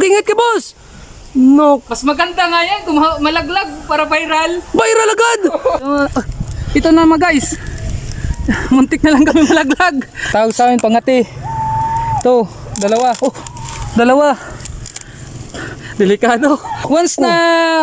Ingat ka, boss! No, Mas maganda nga yan kung ma- malaglag para viral. viral agad! Uh, ito na mga guys. Muntik na lang kami malaglag. Tawag sa amin pangati. Ito, dalawa. Oh, dalawa. Delikado. Once na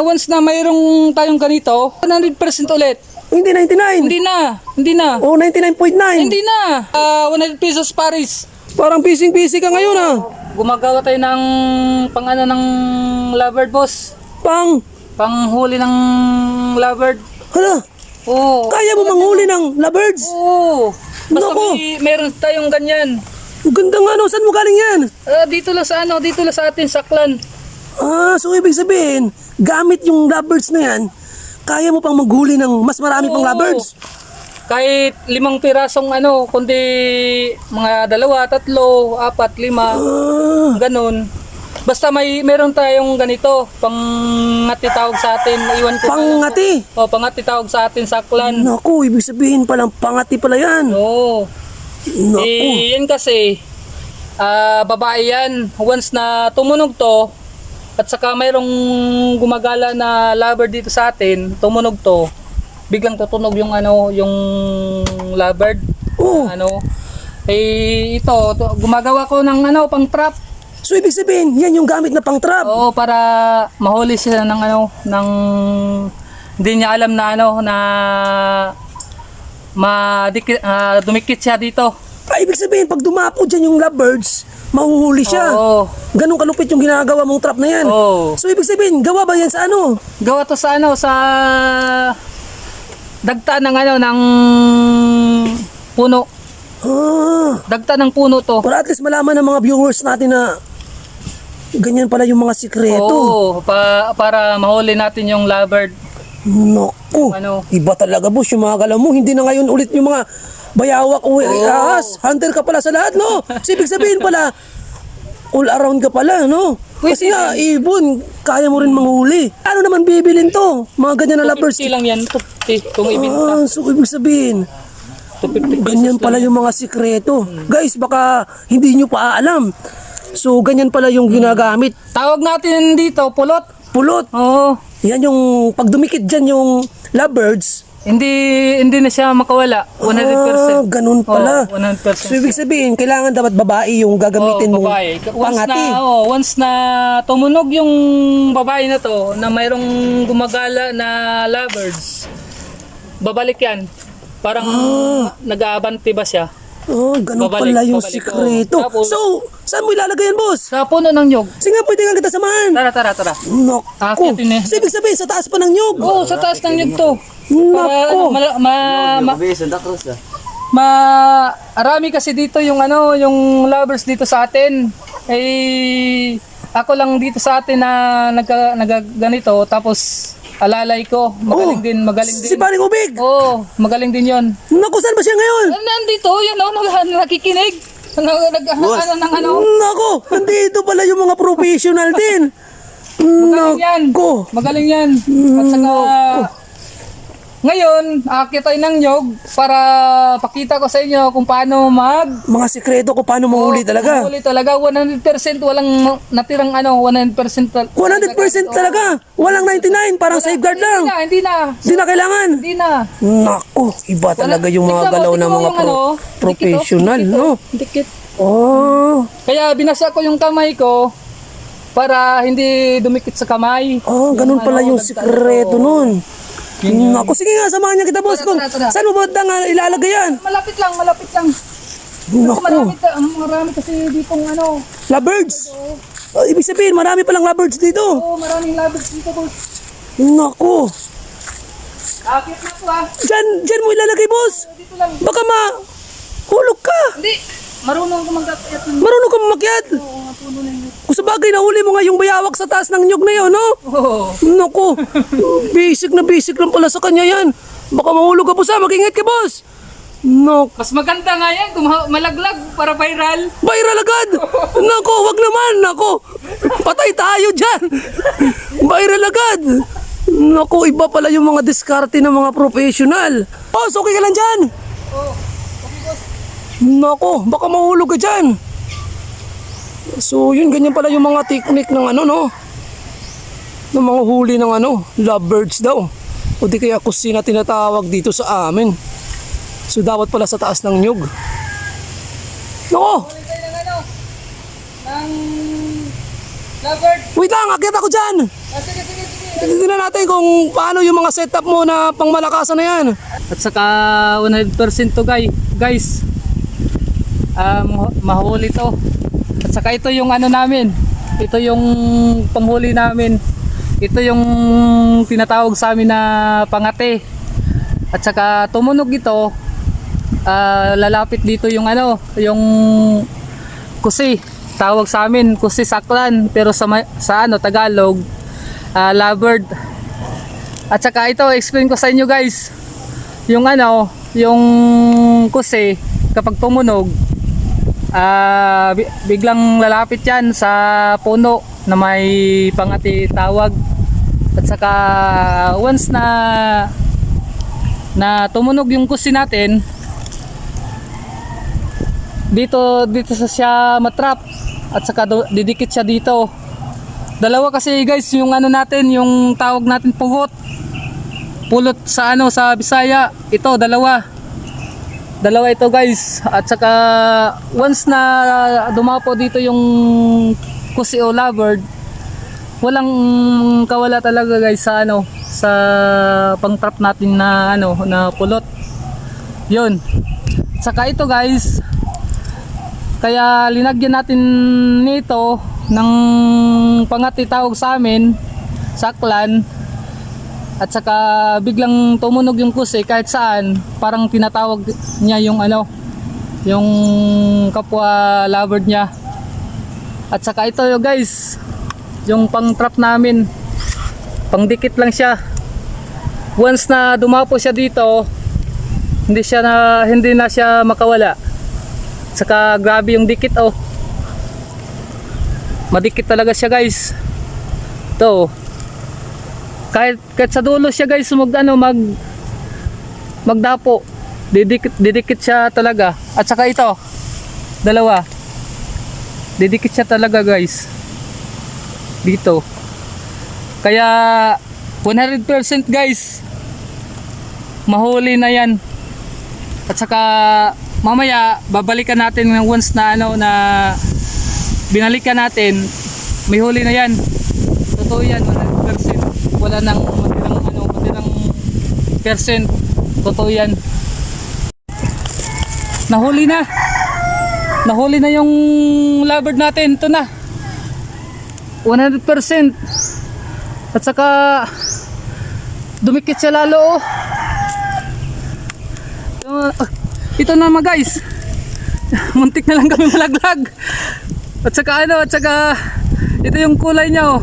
once na mayroong tayong ganito, 100% ulit. Hindi 99. Hindi na, hindi na. Oh, 99.9. Hindi na. Ah, 100 pesos Paris. Parang pising-pisi ka ngayon ah. Gumagawa tayo ng pang ano ng lovebird boss. Pang, Panghuli ng lovebird. hala, Oo. kaya mo manghuli ng lovebirds? Oo. Basta Naku. may, meron tayong ganyan. Ang ganda nga no, saan mo galing yan? Ah, dito lang sa ano, dito lang sa atin, saklan. Ah, so ibig sabihin, gamit yung lovebirds na yan, kaya mo pang maghuli ng mas marami pang Oo. lovebirds? Kahit limang pirasong ano, kundi mga dalawa, tatlo, apat, lima, ganun. Basta may meron tayong ganito, pangati tawag sa atin, iwan ko. pangati. Oh, pangati tawag sa atin, saklan. Naku, ibig sabihin palang pangati pala yan. Oo. Naku. Eh, yan kasi, ah, babae yan. Once na tumunog to, at saka mayroong gumagala na lover dito sa atin, tumunog to, biglang tutunog yung ano, yung lovebird. Oh, Ano, eh, ito, to, gumagawa ko ng ano, pang trap. so ibig sabihin, yan yung gamit na pang trap. Oo, para mahuli siya ng ano, ng hindi niya alam na ano, na madikit, ah, dumikit siya dito. Ah, ibig sabihin, pag dumapo dyan yung lovebirds, mahuhuli siya. Oo. Ganun kalupit yung ginagawa mong trap na yan. Oo. So ibig sabihin, gawa ba yan sa ano? Gawa to sa ano, sa dagta ng ano, ng puno. Ah, Dagta ng puno to. para at least malaman ng mga viewers natin na ganyan pala yung mga sikreto. Oo, pa, para mahuli natin yung lovebird. Naku, Ano? iba talaga boss yung mga galaw mo. Hindi na ngayon ulit yung mga bayawak o ahas. Hunter ka pala sa lahat, no? So, ibig sabihin pala, all around ka pala, no? Kasi nga, ibon, kaya mo rin manghuli. Ano naman bibilin to? Mga ganyan na lovers. 250 lang yan, 250 kung ibinta. Ah, so ibig sabihin, 250 pesos ganyan pala yung mga sikreto. Guys, baka hindi nyo pa alam. So, ganyan pala yung ginagamit. Tawag natin dito, pulot. Pulot. Oo. Yan yung, pag dumikit dyan yung lovebirds, Hindi hindi na siya makawala. 100%. Ah, ganun pala. Oo, 100%. So, ibig sabihin, kailangan dapat babae yung gagamitin Oo, mong babae. Once pangati. na, oh, once na tumunog yung babae na to, na mayroong gumagala na lovebirds, babalik yan. Parang nag-aabanti ba siya? Oh, ganun Babalik, pala yung babalik, sikreto. Tapos- so, saan mo ilalagay yan, boss? Sa puno ng nyog. Sige nga, pwede nga kita samahan. Tara, tara, tara. Naku. Aakitin eh. So, ibig sabihin, sa taas pa ng nyug. Oo, sa taas ng nyog to. Para, Naku. ano, ma, ma, ma, ma, arami kasi dito yung ano, yung lovers dito sa atin. Eh, ako lang dito sa atin na nagka, nagaganito, tapos alalay ko. Magaling Oh, din, magaling Si din. Paring Ubig. Oo, magaling din yon. Naku, saan ba siya ngayon? Nandito, yan o, nag, nakikinig. Nag, nag, ano, ng ano. Naku, nandito pala yung mga professional din. Magaling yan. Naku. Magaling yan. At saka, ngayon, akit tayo ng nyog para pakita ko sa inyo kung paano mag Mga sikreto ko paano manghuli talaga. Huli talaga 100% walang natirang ano 100% tal- 100% talaga. Walang 99, parang safeguard Hindi lang. na, hindi na. Hindi na kailangan. Hindi na. Naku, iba talaga yung mga galaw ng mga yung pro- ano, oh. professional, Dikit, no? oh. Dikit. Oh, Kaya binasa ko yung kamay ko para hindi dumikit sa kamay. oh, ganun pala ano, yung sikreto oo. Nun. Naku, sige nga, samahan niya kita, boss. Tara, Kung, tara, tara. saan mo ba ita nga ilalagay yan? Malapit lang, malapit lang. Naku, Marami, ta- marami kasi ditong ano. lovebirds. Oh, ibig sabihin, marami palang lovebirds dito. Oo, maraming labits dito boss. Naku, Akit na to ah. dyan, dyan mo ilalagay, boss. Dito lang. Baka ma... Hulog ka. Hindi. Marunong ng Marunong ka makyat. Oo, puno na yun. Kung sa bagay, nahuli mo nga yung bayawak sa taas ng nyug na yun, no? Oo. Naku, basic na basic lang pala sa kanya yan. Baka mahulog ka po sa, mag-ingat ka, boss. Naku, Mas maganda nga yan kung ma- malaglag para viral. viral agad. Naku, wag naman, naku. Patay tayo dyan. Viral agad. Naku, iba pala yung mga diskarte ng mga professional. Boss, okay ka lang dyan? Oo. Naku, baka mahulog ka dyan. So yun, ganyan pala yung mga technique ng ano no. Ng mga huli ng ano, lovebirds daw. O di kaya kusina tinatawag dito sa amin. So dapat pala sa taas ng nyug. Nako, wait lang, akit ako dyan. Ah, sige, sige, sige. Tignan natin kung paano yung mga setup mo na pangmalakasan na yan. At saka 100% to guys. Guys. Um, mahuli to. Saka ito yung ano namin. Ito yung panghuli namin. Ito yung tinatawag sa amin na pangate. At saka tumunog ito. ah, lalapit dito yung ano, yung kusi. Tawag sa amin, kusi saklan. Pero sa, sa ano, Tagalog, ah, lovebird. At saka ito, explain ko sa inyo guys yung ano, yung kusi kapag tumunog bi- biglang lalapit yan sa puno na may pangati tawag. At saka once na na tumunog yung kusi natin dito dito sa siya matrap. At saka didikit siya dito. Dalawa kasi guys yung ano natin yung tawag natin pugot pulot sa ano sa Bisaya. Ito dalawa dalawa ito guys. At saka once na dumapo dito yung kusi o lovebird walang kawala talaga guys sa ano sa pang-trap natin na ano na pulot. Yun. Saka ito guys. Kaya linagyan natin nito ng pangati tawag sa amin saklan at saka biglang tumunog yung kusi kahit saan parang tinatawag niya yung ano yung kapwa lovebird niya. At saka ito guys yung pang trap namin. Pang dikit lang siya. Once na dumapo siya dito hindi siya na hindi na siya makawala. At saka grabe yung dikit oh. Madikit talaga siya guys. To kahit kahit sa dulo siya guys mag ano mag magdapo. Didikit didikit siya talaga. At saka ito dalawa. Didikit siya talaga guys. Dito. Kaya 100% guys. Mahuli na yan. At saka mamaya babalikan natin once na ano na binalikan natin. May huli na yan. Totoo yan 100% wala nang matirang ano matirang percent. Totoo yan. Nahuli na. Nahuli na yung lovebird natin. Ito na. 100% at saka dumikit siya lalo oh. Uh, ito na mga guys. Muntik na lang kami malaglag. At saka ano at saka ito yung kulay niya oh.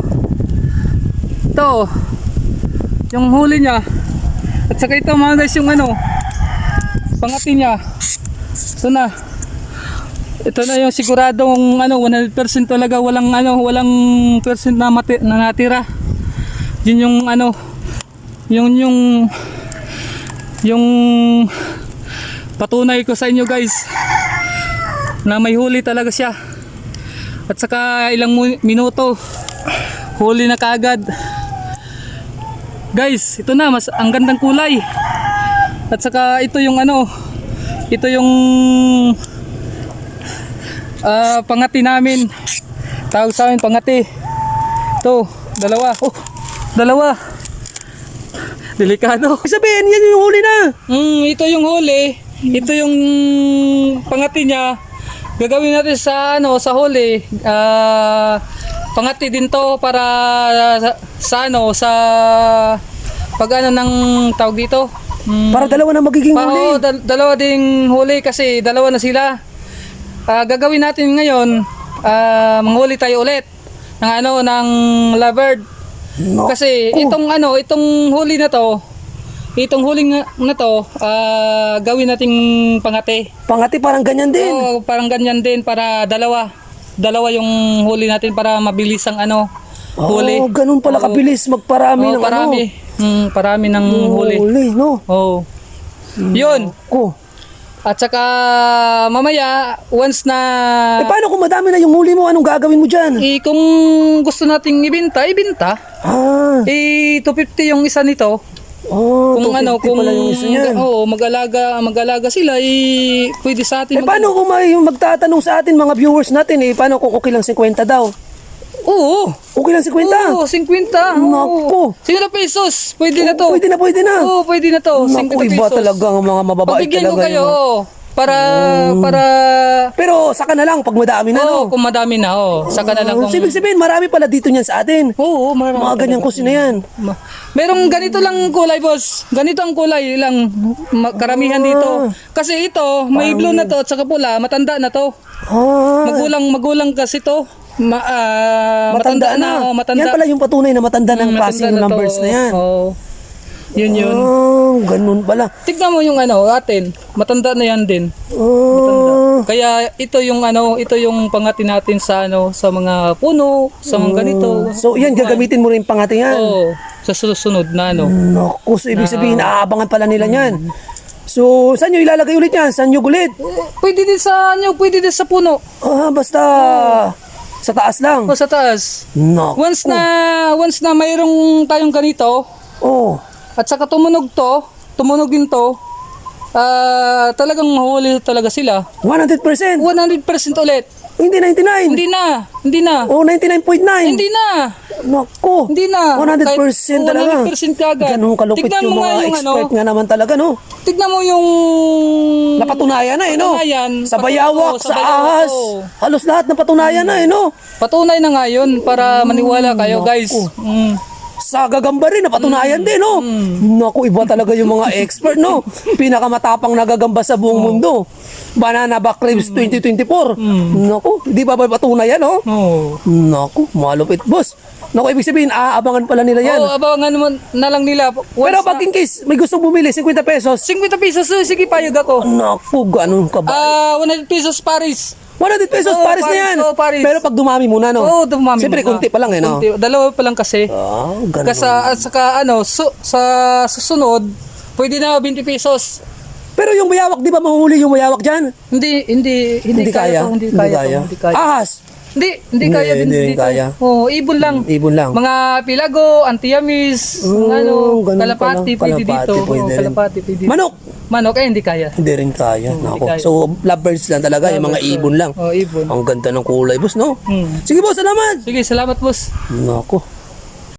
Ito yung huli niya. At saka ito mga guys yung ano pangati niya. Ito na. Ito na yung siguradong ano 100% talaga walang ano walang percent na, mati, na natira. Yun yung ano yung yung yung patunay ko sa inyo guys na may huli talaga siya. At saka ilang minuto huli na kaagad guys ito na mas ang gandang kulay at saka ito yung ano ito yung ah, pangati namin tawag sa amin pangati ito dalawa oh dalawa delikado Sabihin, yan yung huli na. Mm, ito yung huli. Ito yung pangati niya. Gagawin natin sa ano sa huli. Ah, pangati din to para sa, sa ano sa pag ano ng tawag dito. Mm, Para dalawa na magiging pa- huli. oo, dal- dalawa ding huli kasi dalawa na sila. Ah, gagawin natin ngayon, ah, manghuli tayo ulit ng ano ng lovebird. No. Kasi itong ano, itong huli na to, itong huling na, na to, ah, gawin nating pangate. Pangati parang ganyan din. Oo, parang ganyan din para dalawa. Dalawa yung huli natin para mabilis ang ano, huli. Oh, ganun pala Oo. kabilis magparami Oo, ng parami. ano. Mm, parami ng huli. Huli, no? Oh. Yun. Ko. At saka mamaya, once na... Eh paano kung madami na yung huli mo, anong gagawin mo dyan? Eh, kung gusto nating ibenta, ibenta. Ah, Eh, 250 yung isa nito. Oh, Kung 250 ano, kung pala yung isa niyan. oo, mag-alaga, mag-alaga sila, eh, pwede sa atin. Eh paano kung may magtatanong sa atin mga viewers natin eh, paano kung okay lang 50 daw? Oo. Okay lang 50? Oo, 50. Naku. 50 pesos. Pwede na to. Pwede na, pwede na. Oo, pwede na to. 50 Naku, iba pesos. talaga ang mga mababait Pagbigyan ko talaga. kayo, yung mga- oo. Para, para, Pero saka na lang pag madami na, oo, no? kung madami na, oo. Saka na lang Oh, kung... Ibig sabihin, marami pala dito niyan sa atin. Oo, marami. Mga ganyang kusina yan. Ma- Merong ganito lang kulay, boss. Ganito ang kulay lang. Ma- Karamihan dito. Kasi ito, may blue na to at saka pula, matanda na to. Ah, Magulang, magulang kasi to. Ma, ah, matanda, na. oh, matanda. Yan pala yung patunay na matanda ng Mm, klaseng matanda na numbers to. na yan. Oo. Yun yun. Oh, ganun pala. Tignan mo yung ano, atin. Matanda na yan din. Oh, Kaya ito yung ano, ito yung pangati natin sa ano, sa mga puno, sa mga ganito. so yan, gagamitin mo rin pangatingan. Oo. Sa susunod na ano. Naku, so ibig sabihin, aabangan pala nila yan. So, saan nyo ilalagay ulit yan? Saan nyo gulit? Pwede din sa ano, pwede din sa puno. Ah, basta sa taas lang. O sa taas. Naku. Once na once na mayroong tayong ganito Oh, at saka tumunog to, tumunog din to, ah talagang mahuli talaga sila. 100%. 100% ulit. Hindi 99. Hindi na, hindi na. Oh, 99.9. Hindi na. Naku. Hindi na. 100% Kahit talaga. 100% kagad. Ganun kalupit Tignan yung mga yung expert ano, nga naman talaga, no? tignan mo yung Napatunayan na eh, no? Patunayan. Sa bayawak, sa sa ahas. oo. Halos lahat na patunayan na eh, no? patunay na nga yun para maniwala kayo, guys. Mm. Sa gagamba rin, napatunayan din, no? Naku, iba talaga yung mga expert, no? Pinakamatapang nagagamba sa buong mundo. Banana Back Ribs 2024. Naku, di ba ba no? Oo. Naku, malupit, boss. Naku, ibig sabihin, aabangan pala nila yan. Oo, abangan mo na lang nila. Once Pero na- pag in case may gusto bumili, 50 pesos. 50 pesos, eh, sige payag ako. Naku, ganun ka ba? Ah, 100 pesos Paris. 100 pesos, Oo, Paris na yan. oo, Paris. Pero pag dumami muna, no? Oo, dumami Siyempre, muna. kunti pa lang, eh, no? Kunti. Dalawa pa lang kasi. Ah, ganun. Kasi at saka ano, su- sa susunod, pwede na 20 pesos. Pero yung mayawak, di ba mahuli yung mayawak dyan? Hindi, hindi, hindi, kaya. to, hindi kaya. to, Hindi kaya. Ahas. Hindi, hindi Hindi, kaya din hindi rin dito. kaya. Oo, ibon lang. Ibon lang. Mga pilago, antiyamis, Oh, ano, ganun kalapati, pala. pwede Kalapati, dito. pwede Oo, rin. kalapati, pwede dito. Manok. Manok, eh, hindi kaya. Hindi rin kaya. Nako. kaya. So, lovebirds lang talaga, yung mga ibon lang. Oh, ibon. Ang ganda ng kulay, boss, no? Hmm. Sige, boss, salamat. Sige, salamat boss. Nako.